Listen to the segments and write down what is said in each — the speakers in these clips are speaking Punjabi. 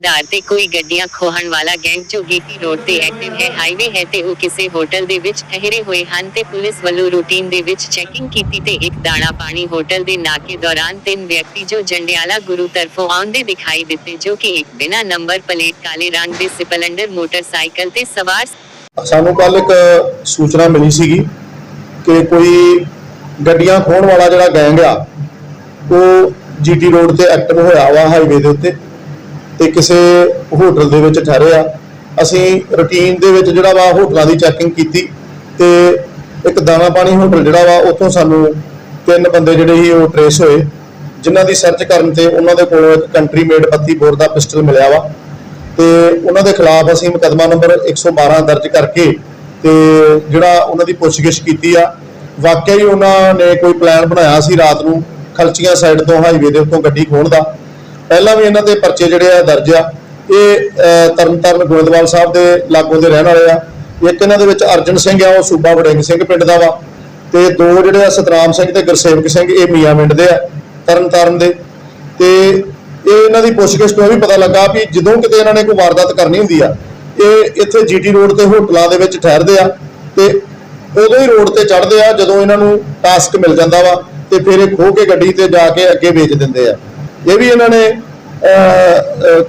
ਦਾਰ ਤੇ ਕੋਈ ਗੱਡੀਆਂ ਖੋਹਣ ਵਾਲਾ ਗੈਂਗ ਜੋ ਗੀਤੀ ਰੋਡ ਤੇ ਐਕਟਿਵ ਹੈ ਹਾਈਵੇ ਹੈ ਤੇ ਉਹ ਕਿਸੇ ਹੋਟਲ ਦੇ ਵਿੱਚ ਠਹਿਰੇ ਹੋਏ ਹਨ ਤੇ ਪੁਲਿਸ ਵੱਲੋਂ ਰੂਟੀਨ ਦੇ ਵਿੱਚ ਚੈਕਿੰਗ ਕੀਤੀ ਤੇ ਇੱਕ ਦਾਣਾ ਪਾਣੀ ਹੋਟਲ ਦੇ ਨਾਕੇ ਦੌਰਾਨ ਤਿੰਨ ਵਿਅਕਤੀ ਜੋ ਜੰਡਿਆਲਾ ਗੁਰੂ ਤਰਫੋਂ ਆਉਂਦੇ ਦਿਖਾਈ ਦਿੱਤੇ, ਜੋ ਕਿ ਇੱਕ ਬਿਨਾ ਨੰਬਰ ਪਲੇਟ ਕਾਲੇ ਰੰਗ ਦੇ ਸਪਲੈਂਡਰ, ਮੋਟਰਸਾਈਕਲ ਤੇ ਸਵਾਰ ਸਾਨੂੰ ਕੱਲ ਇੱਕ ਸੂਚਨਾ ਮਿਲੀ ਸੀਗੀ ਕਿ ਕੋਈ ਗੱਡੀਆਂ ਖੋਹਣ ਵਾਲਾ ਜਿਹੜਾ ਗੈਂਗ ਆ, ਉਹ ਜੀਟੀ ਰੋਡ ਤੇ ਐਕਟਿਵ ਹੋਇਆ ਵਾ ਹਾਈਵੇ ਦੇ ਉੱਤੇ। ਤੇ ਕਿਸੇ ਹੋਟਲ ਦੇ ਵਿੱਚ ਠਹਿਰੇ ਆ। ਅਸੀਂ ਰੂਟੀਨ ਦੇ ਵਿੱਚ ਜਿਹੜਾ ਵਾ ਹੋਟਲਾਂ ਦੀ ਚੈਕਿੰਗ ਕੀਤੀ ਤੇ ਇੱਕ ਦਾਣਾ ਪਾਣੀ ਹੋਟਲ ਜਿਹੜਾ ਵਾ, ਉੱਥੋਂ ਸਾਨੂੰ ਤਿੰਨ ਬੰਦੇ ਜਿਹੜੇ ਸੀ ਉਹ ਟਰੇਸ ਹੋਏ, ਜਿਨ੍ਹਾਂ ਦੀ ਸਰਚ ਕਰਨ ਤੇ ਉਹਨਾਂ ਦੇ ਕੋਲੋਂ ਇੱਕ ਕੰਟਰੀ ਮੇਡ 32 ਬੋਰ ਦਾ ਪਿਸਟਲ ਮਿਲਿਆ ਵਾ। ਤੇ ਉਹਨਾਂ ਦੇ ਖਿਲਾਫ ਅਸੀਂ ਮੁਕੱਦਮਾ ਨੰਬਰ 112 ਦਰਜ ਕਰਕੇ ਤੇ ਜਿਹੜਾ ਉਹਨਾਂ ਦੀ ਪੁੱਛਗਿੱਛ ਕੀਤੀ ਆ। ਵਾਕਿਆ ਹੀ ਉਹਨਾਂ ਨੇ ਕੋਈ ਪਲਾਨ ਬਣਾਇਆ ਸੀ ਰਾਤ ਨੂੰ ਖਲਚੀਆਂ ਸਾਈਡ ਤੋਂ ਹਾਈਵੇ ਦੇ ਉੱਤੋਂ ਗੱਡੀ ਖੋਹਣ ਦਾ। ਪਹਿਲਾਂ ਵੀ ਇਹਨਾਂ ਦੇ ਪਰਚੇ ਜਿਹੜੇ ਆ ਦਰਜ ਆ। ਇਹ ਤਰਨਤਾਰਨ ਗੋਇੰਦਵਾਲ ਸਾਹਿਬ ਦੇ ਲਾਗੋਂ ਦੇ ਰਹਿਣ ਵਾਲੇ ਆ। ਇੱਕ ਇਹਨਾਂ ਦੇ ਵਿੱਚ ਅਰਜਨ ਸਿੰਘ ਆ, ਉਹ ਸੂਬਾ ਵੜਿੰਗ ਸਿੰਘ ਪਿੰਡ ਦਾ ਵਾ। ਤੇ ਦੋ ਜਿਹੜੇ ਆ ਸਤਰਾਮ ਸਿੰਘ ਤੇ ਗੁਰਸੇਵਕ ਸਿੰਘ, ਇਹ ਮੀਆਂ ਪਿੰਡ ਦੇ ਆ, ਤਰਨਤਾਰਨ ਦੇ। ਤੇ ਇਹ ਇਹਨਾਂ ਦੀ ਪੁੱਛਗਿੱਛ ਤੋਂ ਇਹ ਵੀ ਪਤਾ ਲੱਗਾ ਵੀ ਜਦੋਂ ਕਿਤੇ ਇਹਨਾਂ ਨੇ ਕੋਈ ਵਾਰਦਾਤ ਕਰਨੀ ਹੁੰਦੀ ਆ, ਇਹ ਇੱਥੇ ਜੀਟੀ ਰੋਡ ਤੇ ਹੋਟਲਾਂ ਦੇ ਵਿੱਚ ਠਹਿਰਦੇ ਆ। ਤੇ ਉਦੋਂ ਹੀ ਰੋਡ ਤੇ ਚੜ੍ਹਦੇ ਆ, ਜਦੋਂ ਇਹਨਾਂ ਨੂੰ ਟਾਸਕ ਮਿਲ ਜਾਂਦਾ ਵਾ, ਤੇ ਫਿਰ ਇਹ ਖੋ ਕੇ ਗੱਡੀ ਤੇ ਜਾ ਕੇ ਅੱਗੇ ਵੇਚ ਦਿੰਦੇ ਆ। ਇਹ ਵੀ ਇਹਨਾਂ ਨੇ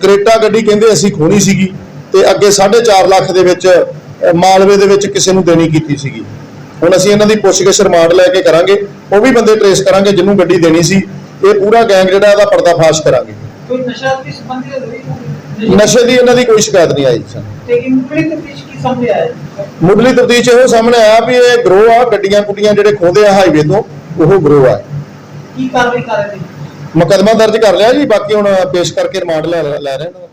ਕਰੇਟਾ ਗੱਡੀ ਕਹਿੰਦੇ ਅਸੀਂ ਖੋਣੀ ਸੀਗੀ ਤੇ ਅੱਗੇ 4.5 ਲੱਖ ਦੇ ਵਿੱਚ ਮਾਲਵੇ ਦੇ ਵਿੱਚ ਕਿਸੇ ਨੂੰ ਦੇਣੀ ਕੀਤੀ ਸੀਗੀ। ਹੁਣ ਅਸੀਂ ਇਹਨਾਂ ਦੀ ਪੁੱਛਗਿੱਛ ਰਿਮਾਂਡ ਲੈ ਕੇ ਕਰਾਂਗੇ ਉਹ ਵੀ ਬੰਦੇ ਟਰੇਸ ਕਰਾਂਗੇ ਜਿਹਨੂੰ ਗੱਡੀ ਦੇਣੀ ਸੀ ਇਹ ਪੂਰਾ ਗੈਂਗ ਜਿਹੜਾ ਇਹਦਾ ਪਰਦਾਫਾਸ਼ ਕਰਾਂਗੇ। ਕੋਈ ਨਸ਼ਾ ਦੀ ਸੰਬੰਧੀ ਹੋਈ। ਨਸ਼ੇ ਦੀ ਇਹਨਾਂ ਦੀ ਕੋਈ ਸ਼ਿਕਾਇਤ ਨਹੀਂ ਆਈ। ਸਾਨੂੰ ਤੇ ਇਨਕੁਇਰੀ ਤਫਤੀਸ਼ ਕੀ ਸਾਹਮਣੇ ਆਇਆ ਹੈ? ਮੁੱਢਲੀ ਤਫਤੀਸ਼ ਇਹੋ ਸਾਹਮਣੇ ਆਇਆ ਵੀ ਇਹ ਗਰੋਹ ਆ ਗੱਡੀਆਂ ਕੁੱਡੀਆਂ ਜਿਹੜੇ ਖੋਹਦੇ ਆ ਹਾਈਵੇ ਤੋਂ ਉਹ ਗਰੋਹ ਆ। ਕੀ ਕਾਰਵਾਈ ਕਰ ਰਹੇ ਨੇ? ਮੁਕੱਦਮਾ ਦਰਜ ਕਰ ਲਿਆ ਜੀ ਬਾਕੀ ਹੁਣ ਪੇਸ਼ ਕਰਕੇ ਰਿਮਾਂਡ ਲੈ ਲੈ ਰਹੇ ਨੇ।